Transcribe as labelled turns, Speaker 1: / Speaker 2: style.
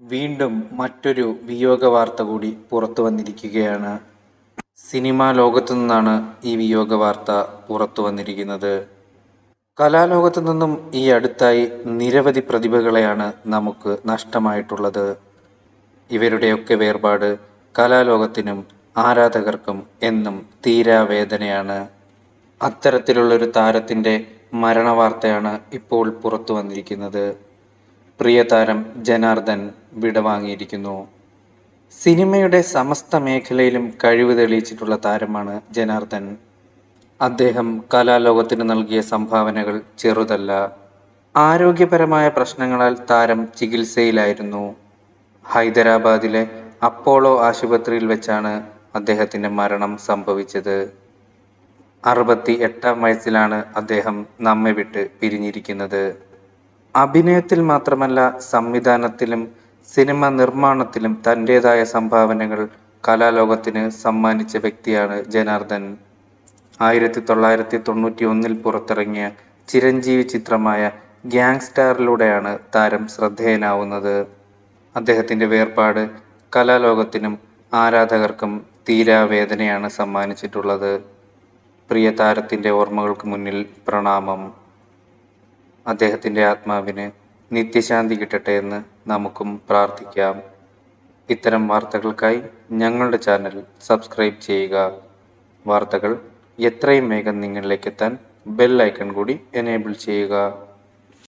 Speaker 1: വീണ്ടും മറ്റൊരു വിയോഗ വാർത്ത കൂടി പുറത്തു വന്നിരിക്കുകയാണ്. സിനിമാ ലോകത്തു നിന്നാണ് ഈ വിയോഗ വാർത്ത പുറത്തു വന്നിരിക്കുന്നത്. കലാലോകത്തു നിന്നും ഈ അടുത്തായി നിരവധി പ്രതിഭകളെയാണ് നമുക്ക് നഷ്ടമായിട്ടുള്ളത്. ഇവരുടെയൊക്കെ വേർപാട് കലാലോകത്തിനും ആരാധകർക്കും എന്നും തീരാവേദനയാണ് അത്തരത്തിലുള്ളൊരു താരത്തിന്റെ മരണവാർത്തയാണ് ഇപ്പോൾ പുറത്തു വന്നിരിക്കുന്നത്. പ്രിയതാരം ജനാർദ്ദൻ വിടവാങ്ങിയിരിക്കുന്നു. സിനിമയുടെ സമസ്ത മേഖലയിലും കഴിവ് തെളിയിച്ചിട്ടുള്ള താരമാണ് ജനാർദ്ദൻ. അദ്ദേഹം കലാലോകത്തിന് നൽകിയ സംഭാവനകൾ ചെറുതല്ല. ആരോഗ്യപരമായ പ്രശ്നങ്ങളാൽ താരം ചികിത്സയിലായിരുന്നു. ഹൈദരാബാദിലെ അപ്പോളോ ആശുപത്രിയിൽ വെച്ചാണ് അദ്ദേഹത്തിന്റെ മരണം സംഭവിച്ചത്. അറുപത്തി എട്ടാം വയസ്സിലാണ് അദ്ദേഹം നമ്മെ വിട്ട് പിരിഞ്ഞിരിക്കുന്നത്. അഭിനയത്തിൽ മാത്രമല്ല സംവിധാനത്തിലും സിനിമ നിർമ്മാണത്തിലും തന്റെതായ സംഭാവനകൾ കലാലോകത്തിന് സമ്മാനിച്ച വ്യക്തിയാണ് ജനാർദ്ദൻ. ആയിരത്തി തൊള്ളായിരത്തി തൊണ്ണൂറ്റി ഒന്നിൽ പുറത്തിറങ്ങിയ ചിരഞ്ജീവി ചിത്രമായ ഗ്യാങ്സ്റ്റാറിലൂടെയാണ് താരം ശ്രദ്ധേയനാവുന്നത്. അദ്ദേഹത്തിന്റെ വേർപാട് കലാലോകത്തിനും ആരാധകർക്കും തീരാവേദനയാണ് സമ്മാനിച്ചിട്ടുള്ളത്. പ്രിയ താരത്തിന്റെ ഓർമ്മകൾക്ക് മുന്നിൽ പ്രണാമം. അദ്ദേഹത്തിന്റെ ആത്മാവിന് നിത്യശാന്തി കിട്ടട്ടെ എന്ന് നമുക്കും പ്രാർത്ഥിക്കാം. ഇത്തരം വാർത്തകൾക്കായി ഞങ്ങളുടെ ചാനൽ സബ്സ്ക്രൈബ് ചെയ്യുക. വാർത്തകൾ എത്രയും വേഗം നിങ്ങളിലേക്ക് എത്താൻ ബെൽ ഐക്കൺ കൂടി എനേബിൾ ചെയ്യുക.